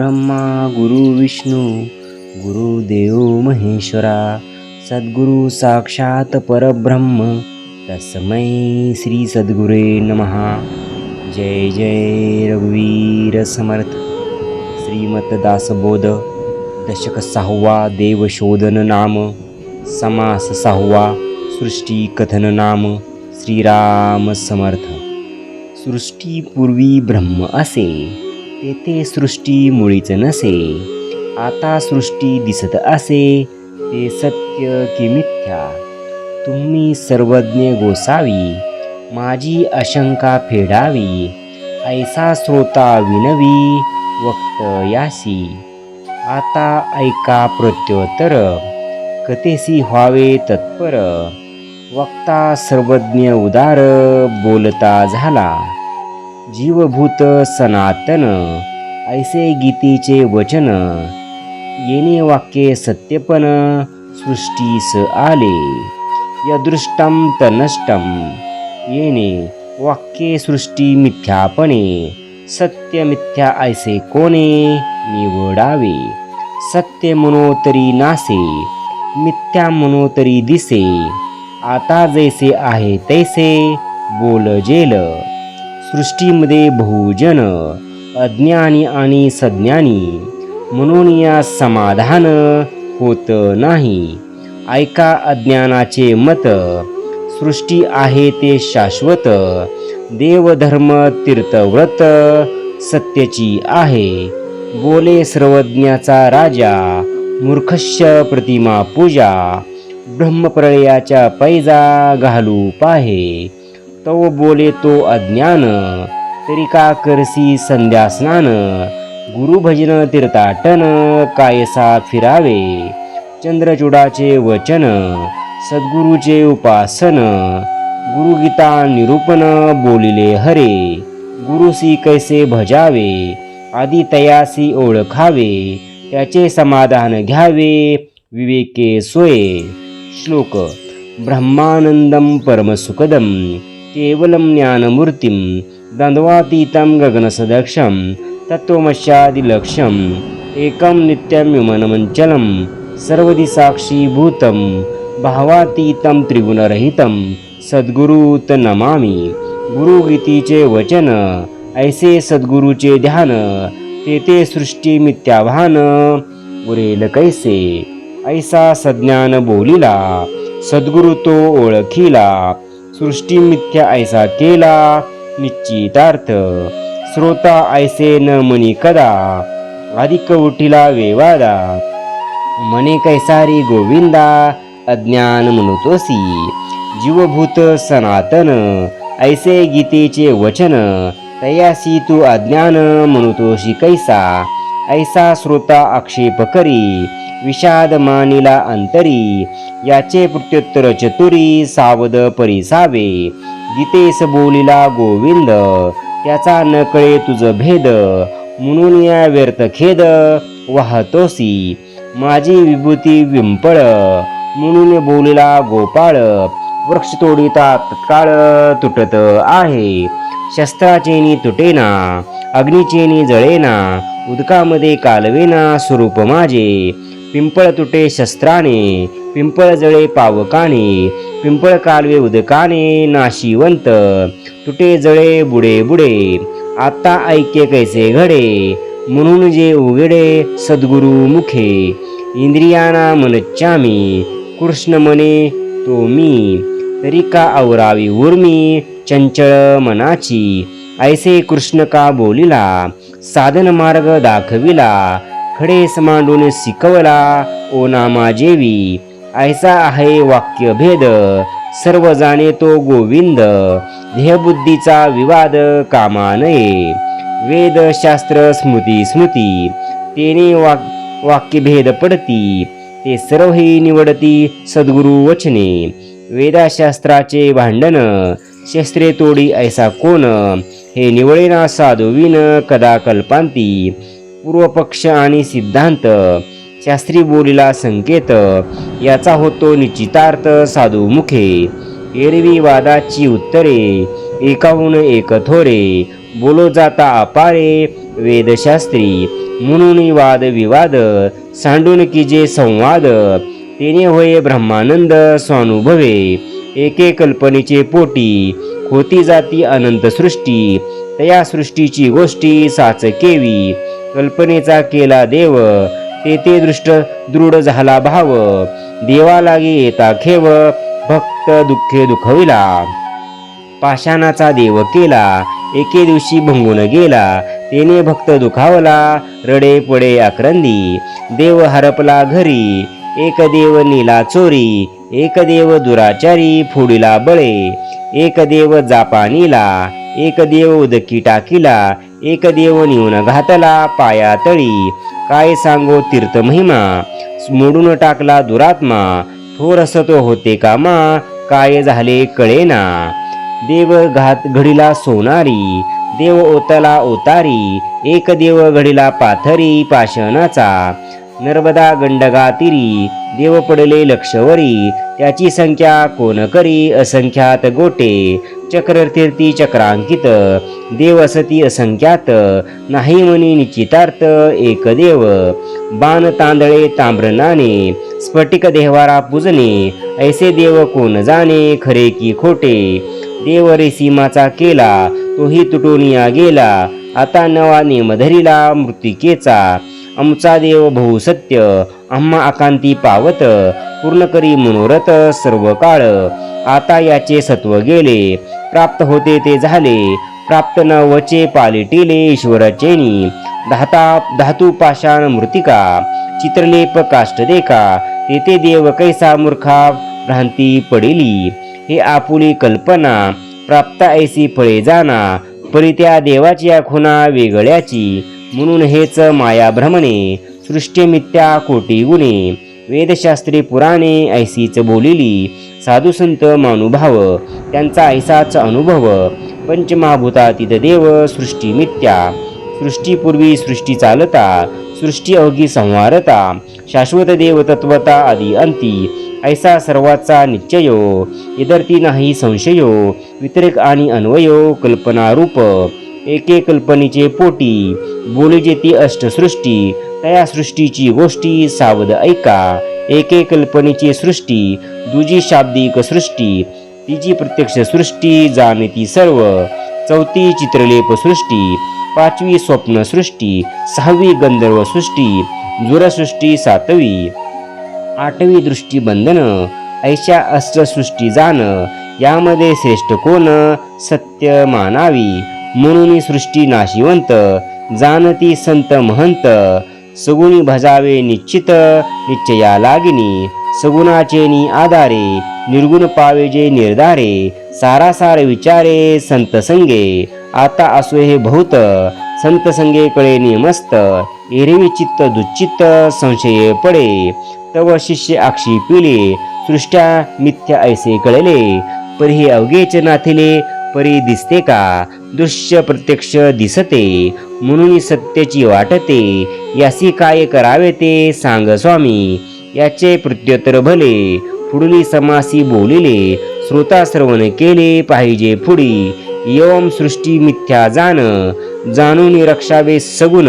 ब्रह्मा गुरु विष्णू गुरुदेव महेश्वरा सद्गुरु साक्षात परब्रह्म तस्मै श्री सद्गुरे नमहा जय जय रघुवीर समर्थ। श्रीमतदासबोध दशक सहावा देवशोधन नाम समास सहावा सृष्टी कथन नाम श्रीराम समर्थ। सृष्टीपूर्वी ब्रह्म असे। तेथे सृष्टी मुळीच नसे. आता सृष्टी दिसत असे ते सत्य की मिथ्या. तुम्ही सर्वज्ञ गोसावी माझी आशंका फेडावी ऐसा श्रोता विनवी वक्त यासी. आता ऐका प्रत्युत्तर कथेसी व्हावे तत्पर. वक्ता सर्वज्ञ उदार बोलता झाला. जीवभूत सनातन ऐसे गीतेचे वचन येणे वाक्ये सत्यपण सृष्टीस आले. यदृष्टम तनष्टम येणे वाक्ये सृष्टी मिथ्यापणे सत्य मिथ्या ऐसे कोणे निवडावे. सत्य मनोतरी नासे मिथ्या मनोतरी दिसे. आता जैसे आहे तैसे बोल जेल. सृष्टीमध्ये बहुजन अज्ञानी आणि सज्ञानी म्हणून या समाधान होत नाही. ऐका अज्ञानाचे मत सृष्टी आहे ते शाश्वत देवधर्म तीर्थव्रत सत्यची आहे. बोले सर्वज्ञाचा राजा मूर्खश्य प्रतिमा पूजा ब्रह्मप्रळयाच्या पैजा घालू पाहे. तव बोले तो अज्ञान तरी का करसी संध्या स्नान? गुरुभजन तीर्थाटन कायसा फिरावे? चंद्रचूडाचे वचन सद्गुरूचे उपासन? गुरुगीता निरूपण बोलिले हरे? गुरुसी कैसे भजावे? आदी तयासी ओळखावे? त्याचे समाधान घ्यावे? विवेके सोये? श्लोक ब्रह्मानंदम परमसुखदम केवलं ज्ञानमूर्तिं द्वन्द्वातीतं गगनसदक्षं तत्त्वमस्यादिलक्ष्यम् एकं नित्यं विमनमञ्चलं सर्वदि साक्षीभूतं भावातीतं त्रिगुणरहितं सद्गुरुत नमामि। गुरुगीतीचे वचन ऐसे सद्गुरूचे ध्यान ते ते सृष्टी मिथ्याभान उरेल कैसे? ऐसा सज्ञान बोलिला सद्गुरु तो ओळखिला सृष्टी मिथ्या ऐसा केला निश्चितार्थ. श्रोता ऐसे न मनी कदा अधिक उठिला वेवादा. मने कैसारी गोविंदा अज्ञान म्हणतोसी जीवभूत सनातन ऐसे गीतेचे वचन तयासी तू अज्ञान म्हणतोशी कैसा. ऐसा श्रोता आक्षेप करी विषाद मानिला अंतरी. याचे प्रत्युत्तर चतुरी सावध परिसावे. गीतेस बोलिला गोविंद त्याचा न कळे तुझ भेद. म्हणून या व्यर्थ खेद वाहतोसी. माझी विभूती विंपळ म्हणून बोलिला गोपाळ. वृक्ष तोडिता तत्काळ तुटत आहे. शस्त्राचेनी तुटेना अग्निचेनी जळेना उदकामध्ये कालवेना स्वरूप माझे. पिंपळ तुटे शस्त्राने पिंपळ जळे पावकाने पिंपळ कालवे उदकाने नाशिवंत तुटे जळे बुडे बुडे आता ऐक्य कैसे घडे म्हणून जे उघडे सद्गुरु मुखे इंद्रियाना मनच्चामी कृष्ण मने तो मी तरी का आवरावी उर्मी चंचळ मनाची ऐसे कृष्ण का बोलिला साधन मार्ग दाखविला खडे मांडून शिकवला ओ नामा जेवी ऐसा आहे वाक्य भेद सर्व जाणे तो गोविंद ध्येयबुद्धीचा विवाद कामा नये वेद शास्त्र स्मृती स्मृती तेने वाक वाक्यभेद पडती ते सर्व ही निवडती सद्गुरु वचने वेदाशास्त्राचे भांडण शस्त्रे तोडी ऐसा कोण हे निवळेना साधुविन कदा कल्पांती पूर्वपक्ष आणि सिद्धांत शास्त्री बोलीला संकेत याचा होतो निश्चितार्थ साधू मुखे एरवी वादाची उत्तरे एकाहून एक थोरे. बोलो जाता अपारे वेदशास्त्री. म्हणून वाद विवाद सांडून की जे संवाद. तेने होय ब्रह्मानंद स्वानुभवे. एके कल्पनेचे पोटी होती जाती अनंत सृष्टी. तया सृष्टीची गोष्टी साच केवी कल्पनेचा केला देव. तेथे दृष्ट दृढ झाला भाव. देवा लागे येता खेव भक्त दुःखे दुखविला. पाषाणाचा देव केला एके दिवशी भंगून गेला. तेने भक्त दुखावला रडे पडे आक्रंदी. देव हरपला घरी एक देव नीला चोरी. एक देव दुराचारी फोडीला बळे. एक देव जापानीला एक देव उदकी टाकीला एक देव निवून घातला पाया तळी काय सांगो तीर्थ महिमा मोडून टाकला दुरात्मा थोर असतो होते कामा काय झाले कळेना देव घात घडीला सोनारी देव ओतला ओतारी एक देव घडीला पाथरी पाषाणाचा नर्मदा गंडगा तिरी देव पडले लक्षवरी त्याची संख्या कोण करी असंख्यात गोटे चक्रतीर्थी चक्रांकित देव असती असंख्यात नाही म्हणी निश्चितार्थ एक देव. बाण तांदळे ताम्रनाने स्फटिक देवारा पूजने ऐसे देव कोण जाणे खरे की खोटे. देव रे सीमाचा केला तोही तुटोनिया गेला आता नवा नेमधरिला मृतिकेचा आमचा देव बहु सत्य आम्हा आकांती पावत पूर्ण करी मनोरथ सर्व काळ आता याचे सत्व गेले प्राप्त होते ते झाले प्राप्त न वचे पालिटिले ईश्वरचेनी धाता धातू पाषाण मृतिका चित्रलेप काष्ट देखा तेथे देव कैसा मूर्खा भ्रांती पडिली. हे आपुली कल्पना प्राप्त ऐसी फळे जाना परी त्या देवाची खुना वेगळ्याची. म्हणून हेच माया भ्रमणे सृष्टी मिथ्या कोटी गुणे. वेदशास्त्री पुराणे ऐसीच बोलिली साधू संत मानुभाव त्यांचा ऐसाच अनुभव. पंचमहाभूतातीत देव सृष्टी मिथ्या सृष्टीपूर्वी सृष्टी चालता सृष्टी अवघी संहारता. शाश्वत देव तत्वता आदी अंती ऐसा सर्वाचा निश्चयो इदरती नाही संशयो वितरक आणि अन्वयो कल्पनारूप. एके कल्पनेचे पोटी. बोलजे ती अष्टसृष्टी तया सृष्टीची गोष्टी सावध ऐका. एके कल्पनेची सृष्टी दुजी शाब्दिक सृष्टी तिची प्रत्यक्ष सृष्टी जाणती सर्व. चौथी चित्रलेप सृष्टी पाचवी स्वप्न सृष्टी सहावी गंधर्व सृष्टी जुरसृष्टी सातवी. आठवी दृष्टी बंधन ऐशा अष्टसृष्टी जाण यामध्ये श्रेष्ठ कोण? सत्य मानावी. म्हणून सृष्टी नाशिवंत जाणती संत महंत सगुणी भजावे निश्चित निश्चया लागिनी सगुणाचे नि आधारे निर्गुण पावे जे निर्धारे सारासार विचारे संत संगे आता असो हे बहुत संत संगे कळे निमस्त एरवी चित्त दुचित्त संशये पडे तव शिष्य आक्षी पिले सृष्ट्या मिथ्या ऐसे कळले परी हे अवघेच नाथिले परी दिसते का? दृश्य प्रत्यक्ष दिसते. म्हणून सत्याची वाटते. यासी काय करावे ते सांग स्वामी. याचे प्रत्युत्तर भले. पुढली समासी बोलिले श्रोता श्रवण केले पाहिजे पुढी. यम सृष्टी मिथ्या जाण जाणून रक्षावे सगुण.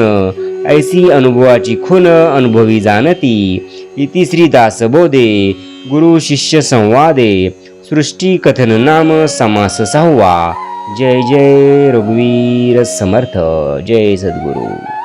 ऐसी अनुभवाची खून अनुभवी जाणती. इति श्रीदास बोधे गुरु शिष्य संवादे. सृष्टी कथन नाम समास सहावा। जय जय रघुवीर समर्थ। जय सद्गुरु।